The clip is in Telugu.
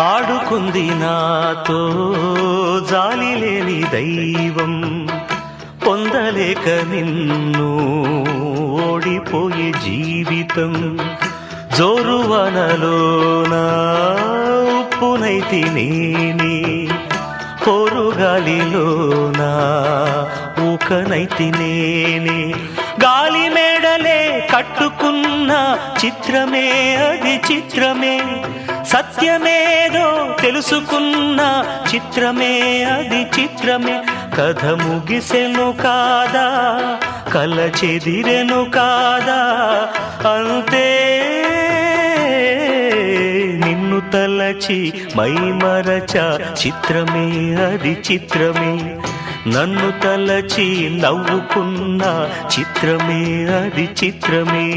ఆడుకుంది నాతో జాలి లేని దైవం పొందలేక నిన్ను ఓడిపోయే జీవితం. జోరువనలోన ఉప్పునైతి నేనే పొరుగాలిలోన ఊకనైతి నేనే. గాలి మేడలే కట్టుకున్న చిత్రమే అది చిత్రమే. సత్యమేదో తెలుసుకున్న చిత్రమే అది చిత్రమే. కథ ముగిసెను కాదా కల చెదిరెను కాదా? అంతే నిన్ను తలచి మైమరచ చిత్రమే అది చిత్రమే. నన్ను తలచి నవ్వుకున్న చిత్రమే అది చిత్రమే.